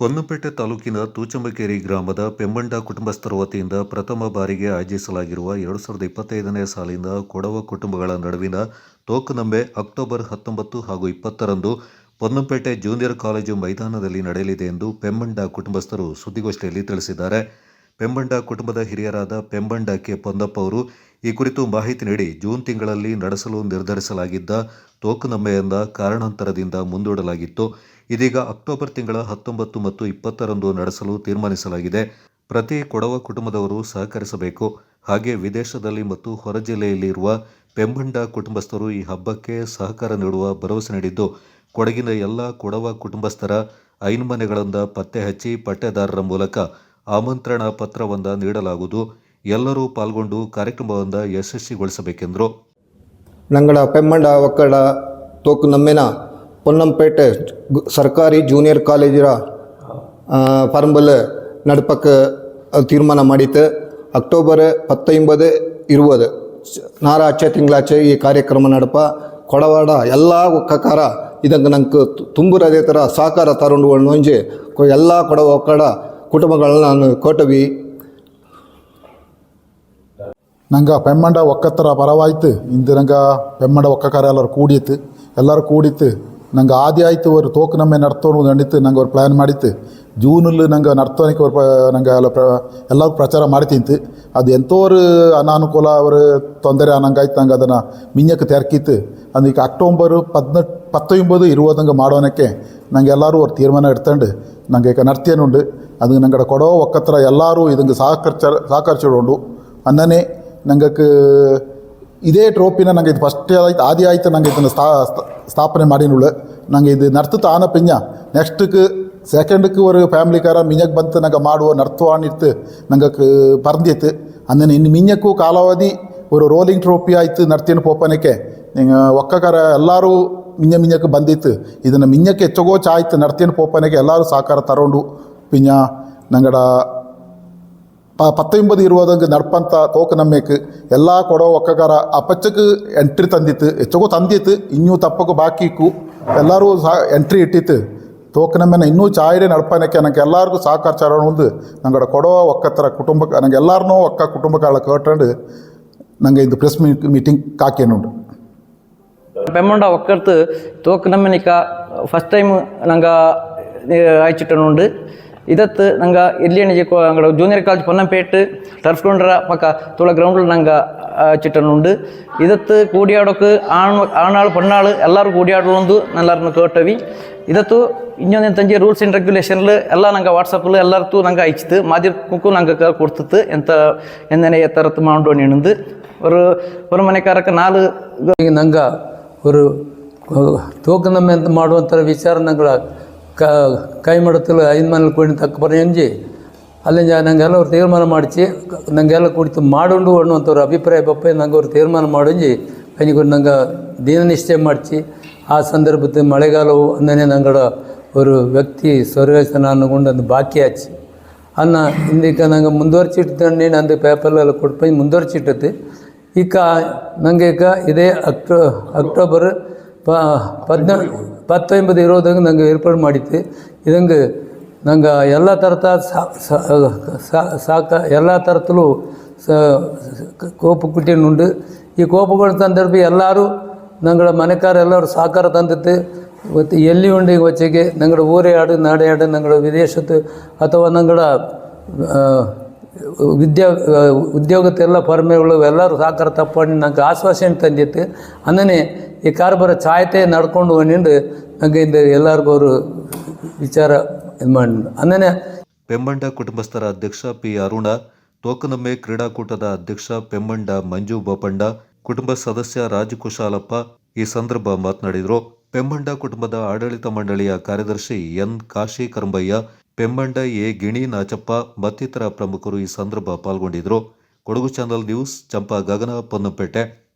ಪೊನ್ನಂಪೇಟೆ ತಾಲೂಕಿನ ತೂಚಂಬಕೇರಿ ಗ್ರಾಮದ ಪೆಮ್ಮಂಡ ಕುಟುಂಬಸ್ಥರ ವತಿಯಿಂದ ಪ್ರಥಮ ಬಾರಿಗೆ ಆಯೋಜಿಸಲಾಗಿರುವ ಎರಡು ಸಾವಿರದ ಇಪ್ಪತ್ತೈದನೇ ಸಾಲಿನ ಕೊಡವ ಕುಟುಂಬಗಳ ನಡುವಿನ ತೋಕುನಂಬೆ ಅಕ್ಟೋಬರ್ ಹತ್ತೊಂಬತ್ತು ಹಾಗೂ ಇಪ್ಪತ್ತರಂದು ಪೊನ್ನಂಪೇಟೆ ಜೂನಿಯರ್ ಕಾಲೇಜು ಮೈದಾನದಲ್ಲಿ ನಡೆಯಲಿದೆ ಎಂದು ಪೆಮ್ಮಂಡ ಕುಟುಂಬಸ್ಥರು ಸುದ್ದಿಗೋಷ್ಠಿಯಲ್ಲಿ ತಿಳಿಸಿದ್ದಾರೆ. ಪೆಂಬಂಡ ಕುಟುಂಬದ ಹಿರಿಯರಾದ ಪೆಂಬಂಡ ಕೆ. ಪೊಂದಪ್ಪ ಅವರು ಈ ಕುರಿತು ಮಾಹಿತಿ ನೀಡಿ ಜೂನ್ ತಿಂಗಳಲ್ಲಿ ನಡೆಸಲು ನಿರ್ಧರಿಸಲಾಗಿದ್ದ ತೋಕುನಂಬೆಯಿಂದ ಕಾರಣಾಂತರದಿಂದ ಮುಂದೂಡಲಾಗಿತ್ತು. ಇದೀಗ ಅಕ್ಟೋಬರ್ ತಿಂಗಳ ಹತ್ತೊಂಬತ್ತು ಮತ್ತು ಇಪ್ಪತ್ತರಂದು ನಡೆಸಲು ತೀರ್ಮಾನಿಸಲಾಗಿದೆ. ಪ್ರತಿ ಕೊಡವ ಕುಟುಂಬದವರು ಸಹಕರಿಸಬೇಕು. ಹಾಗೆ ವಿದೇಶದಲ್ಲಿ ಮತ್ತು ಹೊರ ಜಿಲ್ಲೆಯಲ್ಲಿರುವ ಪೆಂಬಂಡ ಕುಟುಂಬಸ್ಥರು ಈ ಹಬ್ಬಕ್ಕೆ ಸಹಕಾರ ನೀಡುವ ಭರವಸೆ ನೀಡಿದ್ದು, ಕೊಡಗಿನ ಎಲ್ಲ ಕೊಡವ ಕುಟುಂಬಸ್ಥರ ಐನ್ಮನೆಗಳಿಂದ ಪತ್ತೆ ಹಚ್ಚಿ ಪಟ್ಟೆದಾರರ ಮೂಲಕ ಆಮಂತ್ರಣ ಪತ್ರವೊಂದ ನೀಡಲಾಗುವುದು. ಎಲ್ಲರೂ ಪಾಲ್ಗೊಂಡು ಕಾರ್ಯಕ್ರಮವೊಂದ ಯಶಸ್ವಿಗೊಳಿಸಬೇಕೆಂದರು. ನಂಗಡ ಪೆಮ್ಮಂಡ ಒಕ್ಕಡ ತೋಕು ನಮ್ಮೆನ ಪೊನ್ನಂಪೇಟೆ ಸರ್ಕಾರಿ ಜೂನಿಯರ್ ಕಾಲೇಜಿನ ಪರಂಬಲ್ ನಡಪಕ್ಕ ತೀರ್ಮಾನ ಮಾಡಿತ್ತು. ಅಕ್ಟೋಬರ್ ಪತ್ತೊಂಬದು ಇರುವುದು. ನಾರಾಚೆ ತಿಂಗಳಾಚೆ ಈ ಕಾರ್ಯಕ್ರಮ ನಡಪ. ಕೊಡವಾಡ ಎಲ್ಲ ಒಕ್ಕಕಾರ ಇದಕ್ಕೆ ನಂಗೆ ತುಂಬುರದೇ ಥರ ಸಹಕಾರ ತಗೊಂಡು ಎಲ್ಲ ಕೊಡವ ಒಕ್ಕಡ ಕುಟುಂಬಗಳನ್ನ ನಾನು ಕೊಟ್ಟವಿ ನಂಗೆ ಪೆಮ್ಮಂಡ ಒಕ್ಕತ್ತರ ಪರವಾಯ್ತು ಇಂದು ನಂಗೆ ಪೆಮ್ಮಂಡ ಒಕ್ಕಕಾರ ಎಲ್ಲರೂ ಕೂಡಿತ್ತು ಎಲ್ಲರೂ ಕೂಡಿತ್ತು ನಂಗೆ ಆದಿ ಆಯ್ತು ಅವರು ತೋಕು ನಮ್ಮೆ ನಡ್ತೋನು ನಡೀತು ನಂಗೆ ಅವ್ರು ಪ್ಲ್ಯಾನ್ ಮಾಡಿತ್ತು ಜೂನಲ್ಲಿ ನಂಗೆ ನಡ್ತೋನಿಕ್ಕೆ ಅವ್ರು ಪ- ನಂಗೆ ಎಲ್ಲ ಪ್ರ ಎಲ್ಲರೂ ಪ್ರಚಾರ ಮಾಡ್ತಿಂತು ಅದು ಎಂಥೋರು ಅನಾನುಕೂಲ ಅವರು ತೊಂದರೆ ಅನ್ನಂಗಾಯ್ತು ನಂಗೆ ಅದನ್ನು ಮಿಂಜಕ್ಕೆ ತೆರಕಿತ್ತು ಅದಕ್ಕೆ ಅಕ್ಟೋಬರು ಪದ್ನೆಟ್ ಪತ್ತೊಂಬದು ಇರುವುದಂಗೆ ಮಾಡೋನಕ್ಕೆ ನಂಗೆ ಎಲ್ಲರೂ ಅವ್ರು ತೀರ್ಮಾನ ಇಡ್ತಂಡು ನಂಗೆ ಈಗ അത് ഞങ്ങളുടെ ಕೊಡೋ ಒಕ್ಕತ್ರ ಎಲ್ಲರೂ ಇದನ್ನು ಸಹಕರಿಸ ಸಹಕರಿಸಿಕೊಂಡು ಅನ್ನನೇ ನಂಗಕ್ಕೆ ಇದೇ ಟ್ರೋಪಿನ ನಂಗೆ ಇದು ಫಸ್ಟ್ ಆಯ್ತು, ಆದಿ ಆಯ್ತು ನಂಗೆ ಇದನ್ನು ಸ್ಥಾ ಸ್ಥಾಪನೆ ಮಾಡಿನುಳ್ಳು ನಂಗೆ ಇದು ನರ್ತುತ್ತ ಆನ ಪಿಂಜ ನೆಕ್ಸ್ಟ್ಗೆ ಸೆಕೆಂಡ್ಗೆ ஒரு ಫ್ಯಾಮಿಲಿಕಾರ ಮಿಂಜಕ್ಕೆ ಬಂತು ನಂಗೆ ಮಾಡುವ ನರ್ತುವಾಣಿರ್ತು ನಂಗಕ್ಕೆ ಪರ್ದಿತ್ತು ಅಂದನೆ ಇನ್ನು ಮಿಂಜಕ್ಕೂ ಕಾಲಾವಧಿ ஒரு ರೋಲಿಂಗ್ ಟ್ರೋಪಿ ಆಯ್ತು ನರ್ತಿನ ಪೋಪನಕ್ಕೆ. ಒಕ್ಕಕಾರ ಎಲ್ಲರೂ ಮಿಂಜ ಮಿಂಜಕ್ಕೆ ಬಂದಿತ್ತು. ಇದನ್ನು ಮಿಂಜಕ್ಕೆ ಹೆಚ್ಚಗೋ ಆಯ್ತು ನರ್ತಿನ ಪೋಪನಕ್ಕೆ ಎಲ್ಲರೂ ಸಹಕಾರ ತರೊಂಡು ಪಿಂಜ ನಂಗಡ ಪ ಪತ್ತೊಂಬದು ಇರುವುದಂಗೆ ನಡ್ಪಂತ ತೋಕು ನಮ್ಮೇಕ್ ಎಲ್ಲ ಕೊಡೋ ಒಕ್ಕಗಾರ ಅಪ್ಪಚ್ಚಕ್ಕೆ ಎಂಟ್ರಿ ತಂದಿತ್ತು ಹೆಚ್ಚಗೋ ತಂದಿತ್ತು ಇನ್ನೂ ತಪ್ಪಗೂ ಬಾಕಿ ಇಕ್ಕು ಎಲ್ಲರೂ ಸಹ ಎಂಟ್ರಿ ಇಟ್ಟಿತ್ತು ತೋಕು ನಮ್ಮೆನ ಇನ್ನೂ ಚಾಯ್ಡೆ ನಡ್ಪನಕ್ಕೆ ನಂಗೆ ಎಲ್ಲರಿಗೂ ಸಹಕಾರ ಚಾರ ಒಂದು ನಂಗಡ ಕೊಡೋ ಒಕ್ಕತ್ತರ ಕುಟುಂಬಕ್ಕೆ ನಂಗೆ ಎಲ್ಲರನ್ನೂ ಒಕ್ಕ ಕುಟುಂಬಗಳ ಕೇಟಂಡು ನಂಗೆ ಇದು ಪ್ರೆಸ್ ಮೀಟ್ ಮೀಟಿಂಗ್ ಕಾಕೇನುಂಡು ಪೆಮ್ಮಂಡ ಒಕ್ಕರ್ತು ತೋಕ್ ನಮ್ಮನಿಕ ಫಸ್ಟ್ ಟೈಮ್ ನಂಗ ಆಯ್ಚಿಟ್ಟನುಂಡು ಇದತ್ತು ನಂಗೆ ಇರ್ಲಿ ಅಣಿಜಿ ಅಂಗಡ ಜೂನಿಯರ್ ಕಾಲೇಜ್ ಪೊನ್ನಂಪೇಟ್ ಟರ್ಫ್ ಗ್ರೌಂಡ್ರ ಪಕ್ಕ ತುಳ ಗ್ರೌಂಡಿல் ನಂಗೆ ചിട്ടനുണ്ട് ഇതത്ത് കൂടിയാടൊക്കെ ആണ് ആണാൾ പെണ്ണാൾ എല്ലാവരും കൂടിയാടുള്ളത് നല്ലായിരുന്നു കേട്ടവി ഇതത്തു ഇഞ്ഞൊന്ന് തഞ്ചി റൂൾസ് ആൻഡ് റെഗുലേഷനിൽ എല്ലാം ഞങ്ങൾ വാട്സപ്പിൽ എല്ലായിടത്തും ഞങ്ങൾ അയച്ചിട്ട് മാധ്യമക്കും ഞങ്ങൾക്ക് കൊടുത്തിട്ട് എന്ത എങ്ങനെ എത്തരത്ത് മാണ്ടോണി ഇണുണ്ട് ഒരു ഒരു ಮನೆಕಾರಕ್ಕೆ നാല് ನಂಗೆ ഒരു ತೂಕ ನಮ್ಮ ಮಾಡುವಂಥ ವಿಚಾರ ನಂಗೆ ಕ, ಕೈ ಮಾಡುತ್ತಲ್ಲ ಐದು ಮನೇಲಿ ಕೂಡಿ ತಕ್ಕ ಬರೆಯಂಜಿ ಅಲ್ಲಿಂದ ನಂಗೆಲ್ಲ ಅವ್ರು ತೀರ್ಮಾನ ಮಾಡಿಸಿ, ನಂಗೆಲ್ಲ ಕುಡಿತು ಮಾಡುಂಡು ಅನ್ನುವಂಥವ್ರ ಅಭಿಪ್ರಾಯ ಬಪ್ಪ, ನಂಗೆ ಅವ್ರು ತೀರ್ಮಾನ ಮಾಡಂಜಿ ಕೈಗೂ ನಂಗೆ ದಿನ ನಿಶ್ಚಯ ಮಾಡಿಸಿ, ಆ ಸಂದರ್ಭದ ಮಳೆಗಾಲವು ಅಂದನೆ ನಂಗಡ ஒரு ವ್ಯಕ್ತಿ ಸ್ವರ್ಗಸ್ಥನ ಅನ್ನಗೊಂಡು ಅದು ಬಾಕಿ ಹಚ್ಚಿ ಅನ್ನ ಇಂದಿಕ ನಂಗೆ ಮುಂದುವರ್ಚಿಟ್ಟು ನಂದು ಪೇಪರ್ಲೆಲ್ಲ ಕೊಟ್ಟು ಮುಂದುವರ್ಚಿಟ್ಟದ್ದು ಈಗ ನಂಗೆ ಈಗ ಇದೇ ಅಕ್ಟೋ ಅಕ್ಟೋಬರ್ ಪ, ಪದ್ನ, ಪತ್ತೊಂಬತ್ತು ಇರೋದಂಗೆ ನಂಗೆ ಏರ್ಪಾಡು ಮಾಡಿತ್ತು ಇದಂಗೆ ನಂಗೆ ಎಲ್ಲ ಥರದ ಸಾಕ, ಎಲ್ಲ ಥರದಲ್ಲೂ ಉಂಡು. ಈ ಕೋಪುಗಳ ಸಂದರ್ಭ ಎಲ್ಲರೂ ನಂಗಳ ಮನೆಕಾರ ಎಲ್ಲರೂ ಸಹಕಾರ ತಂದಿತ್ತು ಮತ್ತು ಎಲ್ಲಿ ಉಂಡು ವಚ್ಚೆಗೆ ನಂಗಳ ಊರೇ ಆಡು, ನಾಡೆ ಆಡು ನಂಗಳ ವಿದೇಶದ್ದು ಅಥವಾ ನಂಗಳ ಆ, ವಿದ್ಯಾ ಉದ್ಯೋಗತ್ತೆಲ್ಲ ಪರಮೆಗಳು ಎಲ್ಲರೂ ಸಹಕಾರ ತಪ್ಪಂಡು ನಂಗೆ ಆಶ್ವಾಸನೆ ತಂದಿತ್ತು. ಅಂದನೆ ಈ ಕಾರ್ಬಾರ ಚಾಯತೆ ನಡ್ಕೊಂಡು ಹೋಗಿಂದು ನಂಗೆ ಇದು ಎಲ್ಲರಿಗೂ ಅವರು ವಿಚಾರ ಇದು ಮಾಡಿ ಅಂದನೆ ಪೆಮ್ಮಂಡ ಕುಟುಂಬಸ್ಥರ ಅಧ್ಯಕ್ಷ ಪಿ ಅರುಣ ತೋಕನಮ್ಮೆ ಕ್ರೀಡಾಕೂಟದ ಅಧ್ಯಕ್ಷ ಪೆಮ್ಮಂಡ ಮಂಜು ಬೋಪಂಡ ಕುಟುಂಬ ಸದಸ್ಯ ರಾಜಕುಶಾಲಪ್ಪ ಈ ಸಂದರ್ಭ ಮಾತನಾಡಿದರು. ಪೆಮ್ಮಂಡ ಕುಟುಂಬದ ಆಡಳಿತ ಮಂಡಳಿಯ ಕಾರ್ಯದರ್ಶಿ ಎನ್ ಕಾಶಿ ಕರಂಬಯ್ಯ ಪೆಮ್ಮಂಡ ಎ ಗಿಣಿ ನಾಚಪ್ಪ ಮತ್ತಿತರ ಪ್ರಮುಖರು ಈ ಸಂದರ್ಭ ಪಾಲ್ಗೊಂಡಿದ್ದರು. Kodagu channel news, Champa Gagana, Ponnampet.